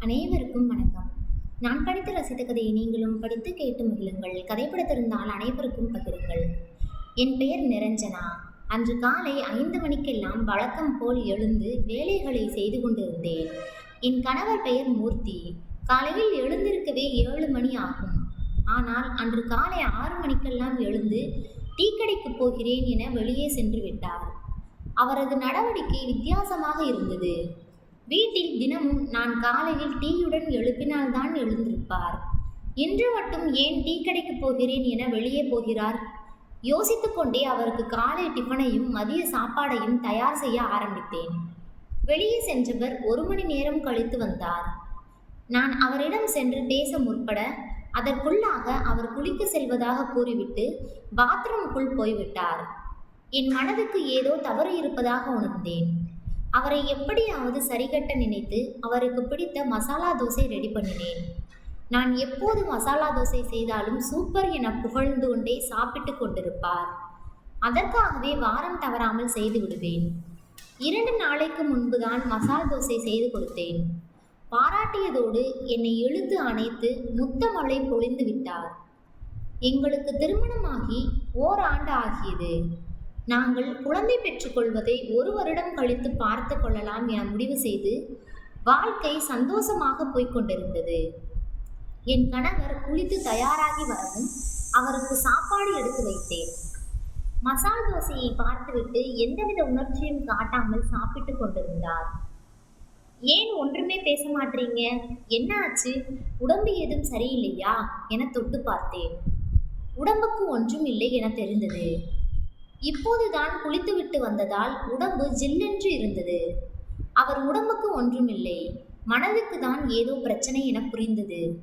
அனைவருக்கும் வணக்கம். நான் படித்து ரசித்த கதையை நீங்களும் படித்து கேட்டு மகிழுங்கள். கதைப்படத்திருந்தால் அனைவருக்கும் பகிருங்கள். என் பெயர் நிரஞ்சனா. அன்று காலை ஐந்து மணிக்கெல்லாம் வழக்கம் போல் எழுந்து வேலைகளை செய்து கொண்டிருந்தேன். என் கணவர் பெயர் மூர்த்தி. காலையில் எழுந்திருக்கவே ஏழு மணி ஆகும். ஆனால் அன்று காலை ஆறு மணிக்கெல்லாம் எழுந்து டீக்கடைக்கு போகிறேன் என வெளியே சென்று விட்டார். அவரது நடவடிக்கை வித்தியாசமாக இருந்தது. வீட்டில் தினமும் நான் காலையில் டீயுடன் எழுப்பினால்தான் எழுந்திருப்பார். இன்று மட்டும் ஏன் டீ கடைக்கு போகிறேன் என வெளியே போகிறார்? யோசித்துக்கொண்டே அவருக்கு காலை டிஃபனையும் மதிய சாப்பாடையும் தயார் செய்ய ஆரம்பித்தேன். வெளியே சென்றவர் ஒரு மணி நேரம் கழித்து வந்தார். நான் அவரிடம் சென்று பேச முற்பட அதற்குள்ளாக அவர் குளிக்க செல்வதாக கூறிவிட்டு பாத்ரூமுக்குள் போய்விட்டார். என் மனதுக்கு ஏதோ தவறு இருப்பதாக உணர்ந்தேன். அவரை எப்படியாவது சரிகட்ட நினைத்து அவருக்கு பிடித்த மசாலா தோசை ரெடி பண்ணினேன். நான் எப்போது மசாலா தோசை செய்தாலும் சூப்பர் என புகழ்ந்து கொண்டே சாப்பிட்டு கொண்டிருப்பார். அதற்காகவே வாரம் தவறாமல் செய்து விடுவேன். இரண்டு நாளைக்கு முன்புதான் மசால் தோசை செய்து கொடுத்தேன். பாராட்டியதோடு என்னை இழுத்து அணைத்து முத்தமலை பொழிந்து விட்டார். எங்களுக்கு திருமணமாகி ஓராண்டு ஆகியது. நாங்கள் குழந்தை பெற்றுக்கொள்வதை ஒரு வருடம் கழித்து பார்த்து கொள்ளலாம் என முடிவு செய்து வாழ்க்கை சந்தோஷமாக போய்க் கொண்டிருந்தது. என் கணவர் குளித்து தயாராகி வரவும் அவருக்கு சாப்பாடு எடுத்து வைத்தேன். மசால் தோசையை பார்த்துவிட்டு எந்தவித உணர்ச்சியும் காட்டாமல் சாப்பிட்டு கொண்டிருந்தார். ஏன் ஒன்றுமே பேச மாட்டீங்க? என்ன ஆச்சு? உடம்பு ஏதும் சரியில்லையா? என தொட்டு பார்த்தேன். உடம்புக்கு ஒன்றும் இல்லை என தெரிந்தது. இப்போதுதான் குளித்துவிட்டு வந்ததால் உடம்பு ஜில்லென்று இருந்தது. அவர் உடம்புக்கு ஒன்றுமில்லை. மனதுக்கு தான் ஏதோ பிரச்சனை என புரிந்தது.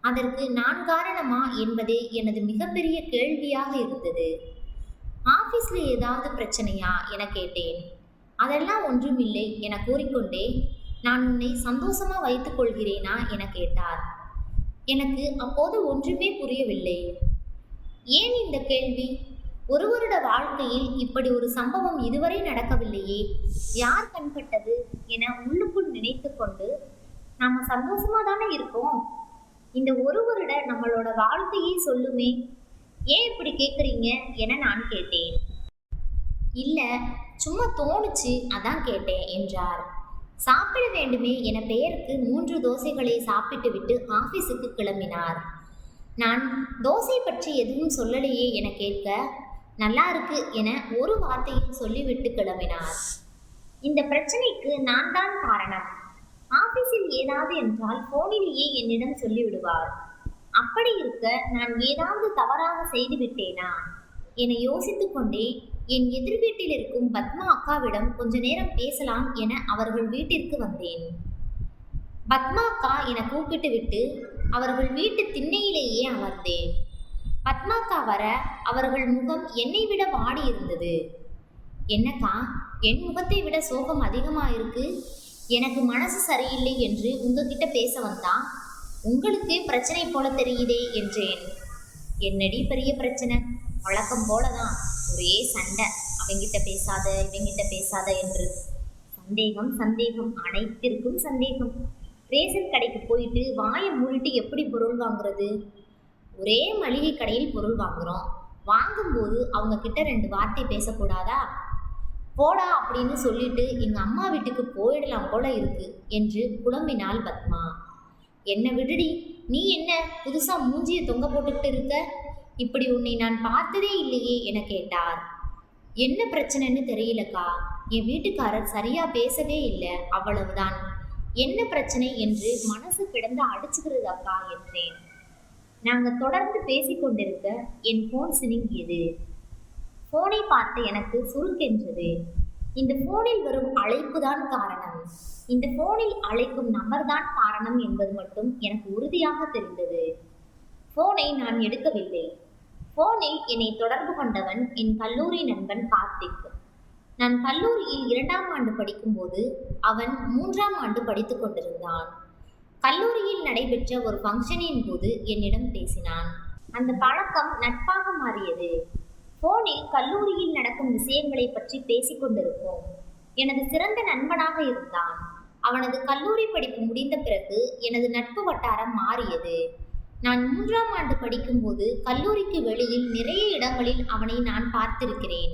அதற்கு நான் காரணமா என்பதே எனது மிகப்பெரிய கேள்வியாக இருந்தது. ஆபீஸ்ல ஏதாவது பிரச்சனையா என கேட்டேன். அதெல்லாம் ஒன்றுமில்லை என கூறிக்கொண்டே நான் உன்னை சந்தோஷமா வைத்துக் கொள்கிறேனா? என கேட்டார். எனக்கு அப்போது ஒன்றுமே புரியவில்லை. ஏன் இந்த கேள்வி? ஒரு வருட வாழ்க்கையில் இப்படி ஒரு சம்பவம் இதுவரை நடக்கவில்லையே? யார் கண்பட்டது என உள்ளுக்குள் நினைத்து கொண்டு நாம சந்தோஷமா தானே இருக்கோம்? இந்த ஒரு வருட நம்மளோட வாழ்க்கையை சொல்லுமே. ஏன் இப்படி கேட்குறீங்க என நான் கேட்டேன். இல்ல சும்மா தோணுச்சு அதான் கேட்டேன் என்றார். சாப்பிட வேண்டுமே என பெயருக்கு மூன்று தோசைகளை சாப்பிட்டு விட்டு ஆபீஸுக்கு கிளம்பினார். நான் தோசை பற்றி எதுவும் சொல்லலையே என கேட்க நல்லா இருக்கு என ஒரு வார்த்தையும் சொல்லிவிட்டு கிளம்பினார். இந்த பிரச்சனைக்கு நான் தான் காரணம். ஆபீஸில் ஏதாவது என்றால் போனிலேயே என்னிடம் சொல்லிவிடுவார். அப்படி இருக்க நான் ஏதாவது தவறாக செய்து விட்டேனா? என யோசித்துக் கொண்டே என் எதிர் வீட்டில் இருக்கும் பத்மா அக்காவிடம் கொஞ்ச நேரம் பேசலாம் என அவர்கள் வீட்டிற்கு வந்தேன். பத்மா அக்கா என கூப்பிட்டு விட்டு அவர்கள் வீட்டு திண்ணையிலேயே அமர்ந்தேன். பத்மாக்கா வர அவர்கள் முகம் என்னை விட வாடி இருந்தது. என்னக்கா என் முகத்தை விட சோகம் அதிகமாக இருக்கு? எனக்கு மனசு சரியில்லை என்று உங்ககிட்ட பேச வந்தான் உங்களுக்கு பிரச்சனை போல தெரியுதே என்றேன். என்னடி பெரிய பிரச்சனை? வழக்கம் போலதான். ஒரே சண்டை. அவங்கிட்ட பேசாத இவங்கிட்ட பேசாத என்று. சந்தேகம் சந்தேகம். அனைத்திற்கும் சந்தேகம். ரேஷன் கடைக்கு போயிட்டு வாயை மூடிட்டு எப்படி பொருள் வாங்குறது? ஒரே மளிகை கடையில் பொருள் வாங்குறோம். வாங்கும்போது அவங்க கிட்ட ரெண்டு வார்த்தை பேசக்கூடாதா? போடா அப்படின்னு சொல்லிட்டு எங்க அம்மா வீட்டுக்கு போயிடலாம் போல இருக்கு என்று புலம்பினாள் பத்மா. என்ன விடுடி நீ என்ன புதுசா மூஞ்சியை தொங்க போட்டுக்கிட்டு இருக்க? இப்படி உன்னை நான் பார்த்ததே இல்லையே என கேட்டார். என்ன பிரச்சனைன்னு தெரியலக்கா. என் வீட்டுக்காரர் சரியா பேசவே இல்லை அவ்வளவுதான். என்ன பிரச்சனை? என்று மனசு கிடந்து அடிச்சுக்கிறது அக்கா என்றேன். நாங்க தொடர்ந்து பேசிக்கொண்டிருக்க என் போன் சினுங்கியது. போனை பார்த்த எனக்கு சுருக்கென்றது இந்த போனில் வரும் அழைப்பு தான் காரணம். இந்த போனில் அழைக்கும் நம்பர் தான் காரணம் என்பது மட்டும் எனக்கு உறுதியாக தெரிந்தது. போனை நான் எடுக்கவில்லை. போனில் என்னை தொடர்பு கொண்டவன் என் கல்லூரி நண்பன் கார்த்திக். நான் கல்லூரியில் இரண்டாம் ஆண்டு படிக்கும்போது அவன் மூன்றாம் ஆண்டு படித்துக் கொண்டிருந்தான். கல்லூரியில் நடைபெற்ற ஒரு ஃபங்க்ஷனின் போது என்னிடம் பேசினான். அந்த பழக்கம் நட்பாக மாறியது. போனில் கல்லூரியில் நடக்கும் விஷயங்களை பற்றி பேசிக்கொண்டிருப்போம் எனது சிறந்த நண்பனாக இருந்தான். அவனது கல்லூரி படிப்பு முடிந்த பிறகு எனது நட்பு வட்டாரம் மாறியது. நான் மூன்றாம் ஆண்டு படிக்கும்போது கல்லூரிக்கு வெளியில் நிறைய இடங்களில் அவனை நான் பார்த்திருக்கிறேன்.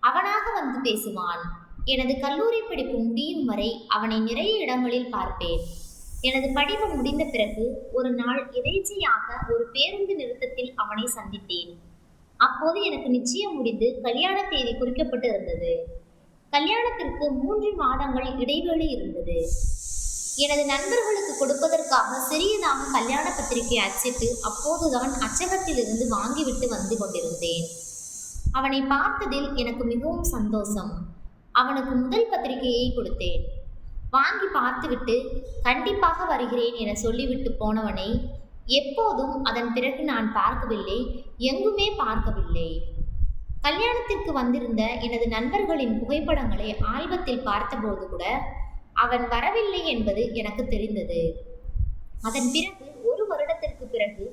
அவனாக வந்து பேசுவான். எனது கல்லூரி படிப்பு முடியும் வரை அவனை நிறைய இடங்களில் பார்ப்பேன். எனது படிப்பு முடிந்த பிறகு ஒரு நாள் எதேச்சையாக ஒரு பேருந்து நிறுத்தத்தில் அவனை சந்தித்தேன். அப்போது எனக்கு நிச்சயம் முடிந்து கல்யாண தேதி குறிக்கப்பட்டு இருந்தது கல்யாணத்திற்கு மூன்று மாதங்கள் இடைவெளி இருந்தது. எனது நண்பர்களுக்கு கொடுப்பதற்காக சிறியதாக கல்யாண பத்திரிகை அச்சிட்டு அப்போதுதான் அச்சகத்திலிருந்து வாங்கிவிட்டு வந்து கொண்டிருந்தேன். அவனை பார்த்ததில் எனக்கு மிகவும் சந்தோஷம். அவனுக்கு முதல் பத்திரிகையை கொடுத்தேன். வாங்கி பார்த்துவிட்டு கண்டிப்பாக வருகிறேன் என சொல்லிவிட்டு போனவனை எப்போதும் அதன் பிறகு நான் பார்க்கவில்லை எங்குமே பார்க்கவில்லை. கல்யாணத்திற்கு வந்திருந்த எனது நண்பர்களின் புகைப்படங்களை ஆல்பத்தில் பார்த்தபோது கூட அவன் வரவில்லை என்பது எனக்கு தெரிந்தது. அதன் பிறகு ஒரு வருடத்திற்கு பிறகு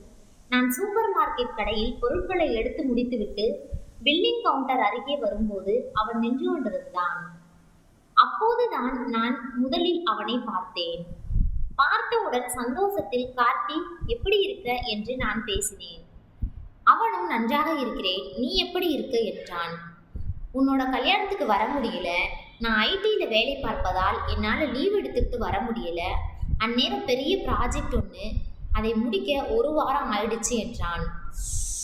நான் சூப்பர் மார்க்கெட் கடையில் பொருட்களை எடுத்து முடித்துவிட்டு பில்லிங் கவுண்டர் அருகே வரும்போது அவன் நின்று கொண்டிருந்தான். அப்போதுதான் நான் முதலில் அவனை பார்த்தேன். பார்த்தவுடன் சந்தோஷத்தில் கார்த்தி எப்படி இருக்க? என்று நான் பேசினேன். அவனும் நன்றாக இருக்கிறேன். நீ எப்படி இருக்க? என்றான். உன்னோட கல்யாணத்துக்கு வர முடியல. நான் ஐடியில் வேலை பார்ப்பதால் என்னால் லீவ் எடுத்துக்கிட்டு வர முடியல. அந்நேரம் பெரிய ப்ராஜெக்ட் ஒன்று அதை முடிக்க ஒரு வாரம் ஆயிடுச்சு என்றான்.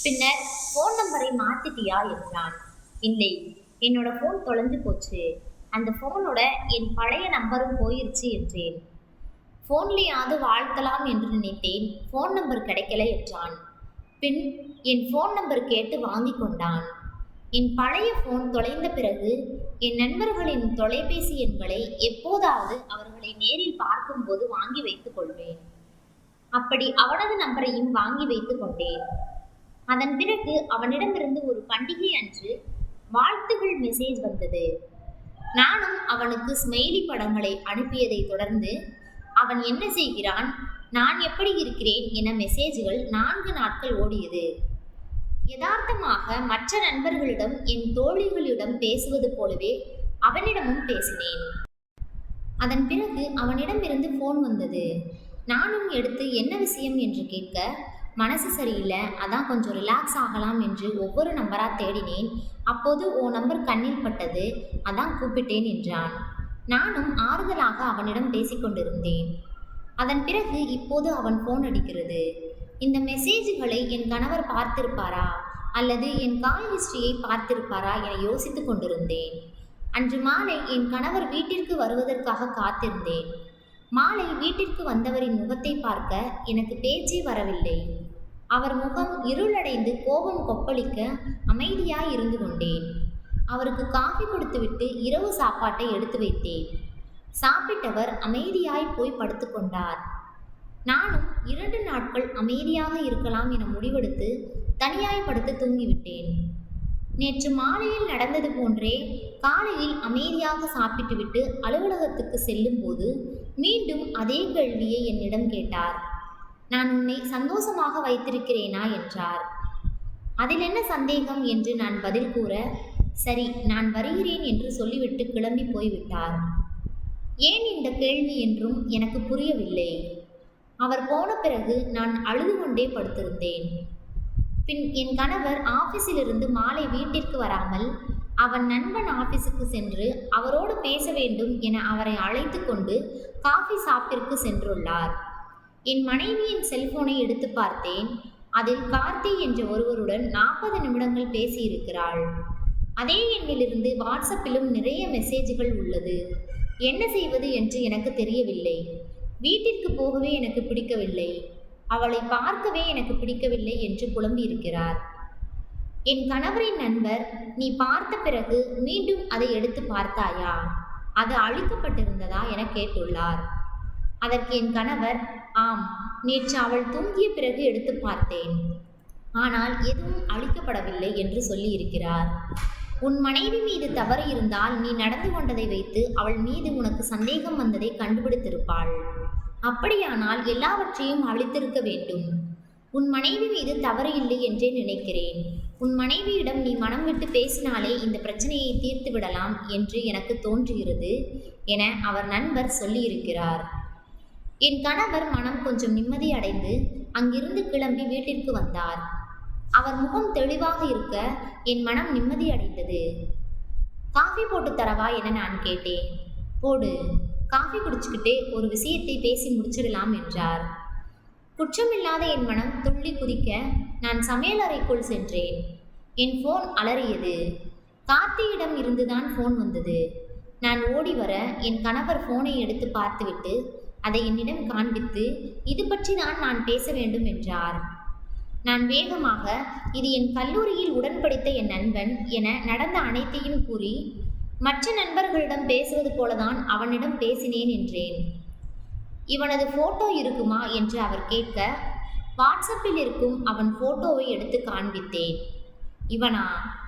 பின்னர் ஃபோன் நம்பரை மாத்திட்டியா? என்றான். இல்லை. என்னோட ஃபோன் தொலைஞ்சு போச்சு. அந்த ஃபோனோட என் பழைய நம்பரும் போயிருச்சு என்றேன். ஃபோன்லேயாவது வாழ்த்தலாம் என்று நினைத்தேன். ஃபோன் நம்பர் கிடைக்கல என்றான். பின் என் ஃபோன் நம்பர் கேட்டு வாங்கி கொண்டான். என் பழைய ஃபோன் தொலைந்த பிறகு என் நண்பர்களின் தொலைபேசி எண்களை எப்போதாவது அவர்களை நேரில் பார்க்கும்போது வாங்கி வைத்துக் கொள்வேன். அப்படி அவனது நம்பரையும் வாங்கி வைத்துக் கொண்டேன். அதன் பிறகு அவனிடமிருந்து ஒரு பண்டிகை அன்று வாழ்த்துகள் மெசேஜ் வந்தது. நானும் அவனுக்கு ஸ்மெயிலி படங்களை அனுப்பியதை தொடர்ந்து அவன் என்ன செய்கிறான்? நான் எப்படி இருக்கிறேன்? என மெசேஜ்கள் நான்கு நாட்கள் ஓடியது. யதார்த்தமாக மற்ற நண்பர்களிடம் என் தோழிகளிடம் பேசுவது போலவே அவனிடமும் பேசினேன். அதன் பிறகு அவனிடமிருந்து ஃபோன் வந்தது. நானும் எடுத்து என்ன விஷயம்? என்று கேட்க மனசு சரியில்லை அதான் கொஞ்சம் ரிலாக்ஸ் ஆகலாம் என்று ஒவ்வொரு நம்பராக தேடினேன். அப்போது ஓ நம்பர் கண்ணில் பட்டது அதான் கூப்பிட்டேன் என்றான். நானும் ஆறுதலாக அவனிடம் பேசிக்கொண்டிருந்தேன் அதன் பிறகு இப்போது அவன் ஃபோன் அடிக்கிறது. இந்த மெசேஜ்களை என் கணவர் பார்த்திருப்பாரா? அல்லது என் கால் ஹிஸ்டரியை பார்த்திருப்பாரா என யோசித்து கொண்டிருந்தேன். அன்று மாலை என் கணவர் வீட்டிற்கு வருவதற்காக காத்திருந்தேன். மாலை வீட்டிற்கு வந்தவரின் முகத்தை பார்க்க எனக்கு பேச்சே வரவில்லை. அவர் முகம் இருளடைந்து கோபம் கொப்பளிக்க அமைதியாய் இருந்து கொண்டேன். அவருக்கு காஃபி கொடுத்துவிட்டு இரவு சாப்பாட்டை எடுத்து வைத்தேன். சாப்பிட்டவர் அமைதியாய் போய் படுத்துக்கொண்டார் நானும் இரண்டு நாட்கள் அமைதியாக இருக்கலாம் என முடிவெடுத்து தனியாய் படுத்து தூங்கிவிட்டேன். நேற்று மாலையில் நடந்தது போன்றே காலையில் அமைதியாக சாப்பிட்டுவிட்டு அலுவலகத்துக்கு செல்லும்போது மீண்டும் அதே கேள்வியை என்னிடம் கேட்டார். நான் உன்னை சந்தோஷமாக வைத்திருக்கிறேனா? என்றார். அதில் என்ன சந்தேகம்? என்று நான் பதில் கூற சரி நான் வருகிறேன் என்று சொல்லிவிட்டு கிளம்பி போய்விட்டார். ஏன் இந்த கேள்வி என்றும் எனக்கு புரியவில்லை. அவர் போன பிறகு நான் அழுது கொண்டே படுத்திருந்தேன். பின் என் கணவர் ஆபீஸிலிருந்து மாலை வீட்டிற்கு வராமல் அவன் நண்பன் ஆபீஸுக்கு சென்று அவரோடு பேச வேண்டும் என அவரை அழைத்து கொண்டு காஃபி ஷாப்பிற்கு சென்றுள்ளார். என் மனைவியின் செல்போனை எடுத்து பார்த்தேன். அதில் கார்த்தி என்ற ஒருவருடன் நாற்பது நிமிடங்கள் பேசியிருக்கிறாள். அதே எண்ணிலிருந்து வாட்ஸ்அப்பிலும் நிறைய மெசேஜ்கள் உள்ளது. என்ன செய்வது என்று எனக்கு தெரியவில்லை. வீட்டிற்கு போகவே எனக்கு பிடிக்கவில்லை. அவளை பார்க்கவே எனக்கு பிடிக்கவில்லை என்று புலம்பியிருக்கிறார். என் கணவரின் நண்பர் நீ பார்த்த பிறகு மீண்டும் அதை எடுத்து பார்த்தாயா? அது அழிக்கப்பட்டிருந்ததா என கேட்டுள்ளார். அதற்கு என் கணவர் ஆம் நேற்று அவள் தூங்கிய பிறகு எடுத்து பார்த்தேன். ஆனால் எதுவும் அழிக்கப்படவில்லை என்று சொல்லியிருக்கிறார். உன் மனைவி மீது தவறு இருந்தால் நீ நடந்து கொண்டதை வைத்து அவள் மீது உனக்கு சந்தேகம் வந்ததை கண்டுபிடித்திருப்பாள். அப்படியானால் எல்லாவற்றையும் அழித்திருக்க வேண்டும். உன் மனைவி மீது தவறு இல்லை என்றே நினைக்கிறேன். உன் மனைவியிடம் நீ மனம் விட்டு பேசினாலே இந்த பிரச்சனையை தீர்த்து விடலாம் என்று எனக்கு தோன்றுகிறது என அவர் நண்பர் சொல்லியிருக்கிறார். என் கணவர் மனம் கொஞ்சம் நிம்மதி அடைந்து அங்கிருந்து கிளம்பி வீட்டிற்கு வந்தார். அவர் முகம் தெளிவாக இருக்க என் மனம் நிம்மதி அடைந்தது. காஃபி போட்டு தரவா என நான் கேட்டேன். போடு. காஃபி குடிச்சுக்கிட்டே ஒரு விஷயத்தை பேசி முடிச்சிடலாம் என்றார். குற்றமில்லாத என் மனம் துள்ளி குதிக்க நான் சமையலறைக்குள் சென்றேன். என் ஃபோன் அலறியது. கார்த்தியிடம் இருந்துதான் ஃபோன் வந்தது. நான் ஓடி வர என் கணவர் ஃபோனை எடுத்து பார்த்துவிட்டு அதை என்னிடம் காண்பித்து இது பற்றி தான் நான் பேச வேண்டும் என்றார். நான் வேகமாக இது என் கல்லூரியில் உடன்படித்த என் நண்பன் என நடந்த அனைத்தையும் கூறி மற்ற நண்பர்களிடம் பேசுவது போலதான் அவனிடம் பேசினேன் என்றேன். இவனது போட்டோ இருக்குமா என்று அவர் கேட்க வாட்ஸ்அப்பில் இருக்கும் அவன் போட்டோவை எடுத்து காண்பித்தேன். இவனா?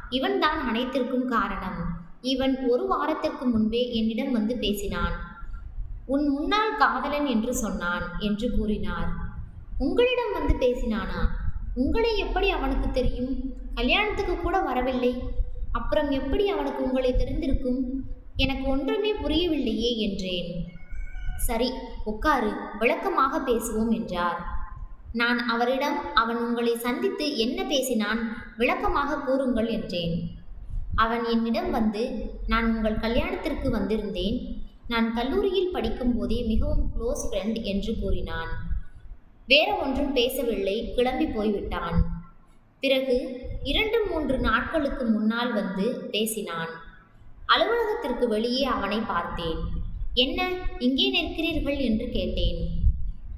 இவன்தான் அனைத்திற்கும் காரணம். இவன் ஒரு வாரத்திற்கு முன்பே என்னிடம் வந்து பேசினான். உன் முன்னாள் காதலன் என்று சொன்னான் என்று கூறினார். உங்களிடம் வந்து பேசினானா? உங்களை எப்படி அவனுக்கு தெரியும்? கல்யாணத்துக்கு கூட வரவில்லை. அப்புறம் எப்படி அவனுக்கு உங்களை தெரிந்திருக்கும்? எனக்கு ஒன்றுமே புரியவில்லையே என்றேன். சரி உட்காரு விளக்கமாக பேசுவோம் என்றார். நான் அவரிடம் அவன் உங்களை சந்தித்து என்ன பேசினான் விளக்கமாக கூறுங்கள் என்றேன். அவன் என்னிடம் வந்து நான் உங்கள் கல்யாணத்திற்கு வந்திருந்தேன். நான் கல்லூரியில் படிக்கும் போதே மிகவும் க்ளோஸ் ஃப்ரெண்ட் என்று கூறினான். வேற ஒன்றும் பேசவில்லை கிளம்பி போய்விட்டான். பிறகு இரண்டு மூன்று நாட்களுக்கு முன்னால் வந்து பேசினான். அலுவலகத்திற்கு வெளியே அவனை பார்த்தேன். என்ன இங்கே நிற்கிறீர்கள் என்று கேட்டேன்.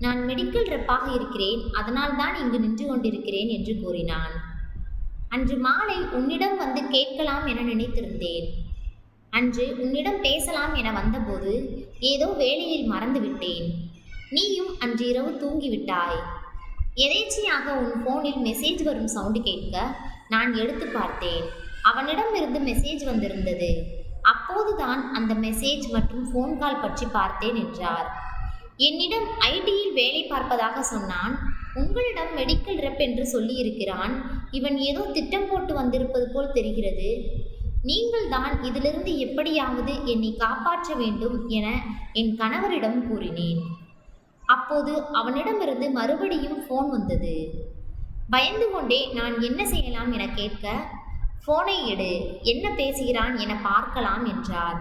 நான் மெடிக்கல் ரெப்பாக இருக்கிறேன் அதனால் தான் இங்கு நின்று கொண்டிருக்கிறேன் என்று கூறினான். அன்று மாலை உன்னிடம் வந்து கேட்கலாம் என நினைத்திருந்தேன். அன்று உன்னிடம் பேசலாம் என வந்தபோது ஏதோ வேலையில் மறந்துவிட்டேன் நீயும் அன்று இரவு தூங்கிவிட்டாய் எதேச்சியாக உன் ஃபோனில் மெசேஜ் வரும் சவுண்டு கேட்க நான் எடுத்து பார்த்தேன். அவனிடம் இருந்து மெசேஜ் வந்திருந்தது. அப்போதுதான் அந்த மெசேஜ் மற்றும் ஃபோன் கால் பற்றி பார்த்தேன் என்றார் என்னிடம் ஐடியில் வேலை பார்ப்பதாக சொன்னான். உங்களிடம் மெடிக்கல் ரெப் என்று சொல்லியிருக்கிறான். இவன் ஏதோ திட்டம் போட்டு வந்திருப்பது போல் தெரிகிறது. நீங்கள் தான் இதிலிருந்து எப்படியாவது என்னை காப்பாற்ற வேண்டும் என என் கணவரிடம் கூறினேன். அப்போது அவனிடமிருந்து மறுபடியும் ஃபோன் வந்தது. பயந்து கொண்டே நான் என்ன செய்யலாம் என கேட்க ஃபோனை எடு என்ன பேசுகிறான் என பார்க்கலாம் என்றார்.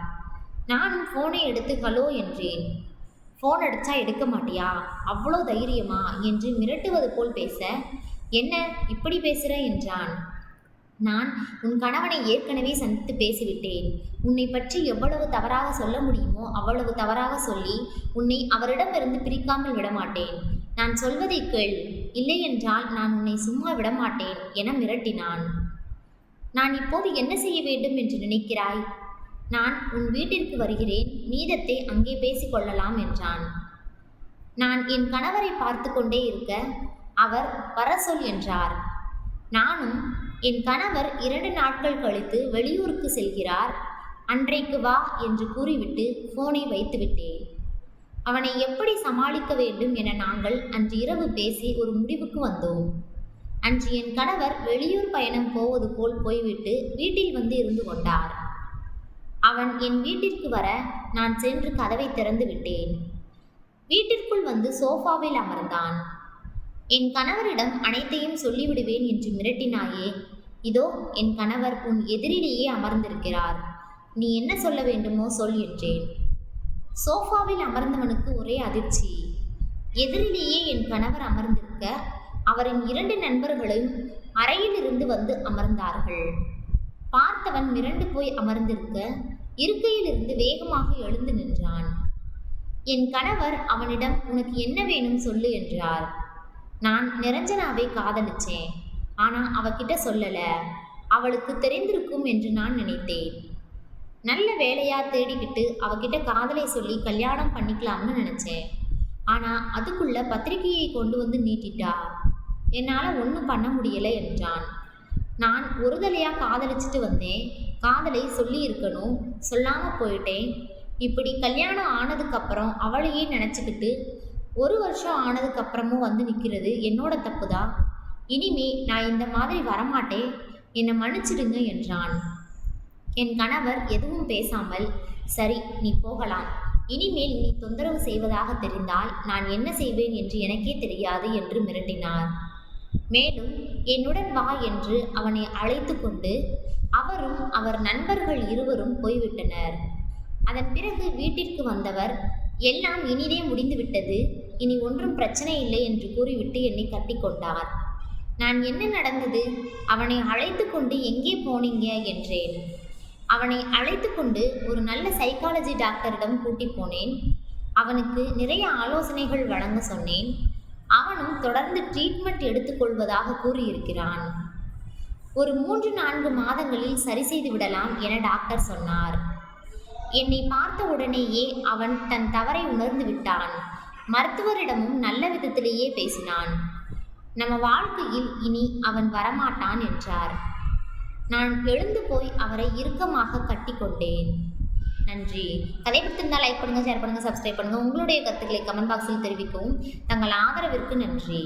நானும் ஃபோனை எடுத்து ஹலோ என்றேன். ஃபோன் அடிச்சா எடுக்க மாட்டியா? அவ்வளோ தைரியமா? என்று மிரட்டுவது போல் பேச என்ன இப்படி பேசுற என்றான். நான் உன் கணவனை ஏற்கனவே சந்தித்து பேசிவிட்டேன். உன்னை பற்றி எவ்வளவு தவறாக சொல்ல முடியுமோ அவ்வளவு தவறாக சொல்லி உன்னை அவரிடமிருந்து பிரிக்காமல் விடமாட்டேன் நான் சொல்வதை கேள். இல்லையென்றால் நான் உன்னை சும்மா விடமாட்டேன் என மிரட்டினான். நான் இப்போது என்ன செய்ய வேண்டும் என்று நினைக்கிறாய்? நான் உன் வீட்டிற்கு வருகிறேன் மீதத்தை அங்கே பேசிக்கொள்ளலாம் என்றான். நான் என் கணவரை பார்த்து கொண்டே இருக்க அவர் வர சொல் என்றார். நானும் என் கணவர் இரண்டு நாட்கள் கழித்து வெளியூருக்கு செல்கிறார் அன்றைக்கு வா என்று கூறிவிட்டு போனை வைத்துவிட்டேன் அவனை எப்படி சமாளிக்க வேண்டும் என நாங்கள் அன்று இரவு பேசி ஒரு முடிவுக்கு வந்தோம். அன்று என் கணவர் வெளியூர் பயணம் போவது போல் போய்விட்டு வீட்டில் வந்து இருந்து கொண்டார். அவன் என் வீட்டிற்கு வர நான் சென்று கதவை திறந்து விட்டேன். வீட்டிற்குள் வந்து சோஃபாவில் அமர்ந்தான். என் கணவரிடம் அனைத்தையும் சொல்லிவிடுவேன் என்று மிரட்டினாயே இதோ என் கணவர் உன் எதிரிலேயே அமர்ந்திருக்கிறார். நீ என்ன சொல்ல வேண்டுமோ சொல் என்றேன். சோஃபாவில் அமர்ந்தவனுக்கு ஒரே அதிர்ச்சி. எதிரிலேயே என் கணவர் அமர்ந்திருக்க அவரின் இரண்டு நண்பர்களும் அறையிலிருந்து வந்து அமர்ந்தார்கள். பார்த்தவன் மிரண்டு போய் அமர்ந்திருக்க இருக்கையிலிருந்து வேகமாக எழுந்து நின்றான். என் கணவர் அவனிடம் உனக்கு என்ன வேணும் சொல்லு என்றார். நான் நிரஞ்சனாவை காதலிச்சேன். ஆனா அவகிட்ட சொல்லல. அவளுக்கு தெரிந்திருக்கும் என்று நான் நினைத்தேன். நல்ல வேலையா தேடிக்கிட்டு அவகிட்ட காதலை சொல்லி கல்யாணம் பண்ணிக்கலாம்னு நினைச்சேன். ஆனா அதுக்குள்ள பத்திரிகையை கொண்டு வந்து நீட்டிட்டா. என்னால் ஒன்றும் பண்ண முடியலை என்றான். நான் ஒரு தலையாக காதலிச்சிட்டு வந்தேன். காதலை சொல்லி இருக்கணும் சொல்லாமல் போயிட்டேன். இப்படி கல்யாணம் ஆனதுக்கப்புறம் அவளையே நினச்சிக்கிட்டு ஒரு வருஷம் ஆனதுக்கப்புறமும் வந்து நிற்கிறது என்னோட தப்பு தான் இனிமே நான் இந்த மாதிரி வரமாட்டேன். என்னை மன்னிச்சிடுங்க என்றான். என் கணவர் எதுவும் பேசாமல் சரி நீ போகலாம். இனிமேல் நீ தொந்தரவு செய்வதாக தெரிந்தால் நான் என்ன செய்வேன் என்று எனக்கே தெரியாது என்று மிரட்டினார். மேலும் என்னுடன் வா என்று அவனை அழைத்து கொண்டு அவரும் அவர் நண்பர்கள் இருவரும் போய்விட்டனர். அதன் பிறகு வீட்டிற்கு வந்தவர் எல்லாம் இனிதே முடிந்துவிட்டது. இனி ஒன்றும் பிரச்சனை இல்லை என்று கூறிவிட்டு என்னை கட்டிக்கொண்டார். நான் என்ன நடந்தது? அவனை அழைத்து கொண்டு எங்கே போனீங்க? என்றேன். அவனை அழைத்து கொண்டு ஒரு நல்ல சைக்காலஜி டாக்டரிடம் கூட்டி போனேன். அவனுக்கு நிறைய ஆலோசனைகள் வழங்க சொன்னேன். அவனும் தொடர்ந்து ட்ரீட்மெண்ட் எடுத்துக்கொள்வதாக கூறியிருக்கிறான். ஒரு மூன்று நான்கு மாதங்களில் சரி செய்து விடலாம் என டாக்டர் சொன்னார். என்னை பார்த்த உடனேயே அவன் தன் தவறை உணர்ந்து விட்டான். மருத்துவரிடமும் நல்ல விதத்திலேயே பேசினான். நம்ம வாழ்க்கையில் இனி அவன் வரமாட்டான் என்றார். நான் எழுந்து போய் அவரை இறுக்கமாக கட்டிக்கொண்டேன். நன்றி. கதை பிடித்திருந்தால் லைக் பண்ணுங்கள் ஷேர் பண்ணுங்கள் சப்ஸ்கிரைப் பண்ணுங்கள் உங்களுடைய கருத்துக்களை கமெண்ட் பாக்ஸில் தெரிவிக்கவும். தங்கள் ஆதரவிற்கு நன்றி.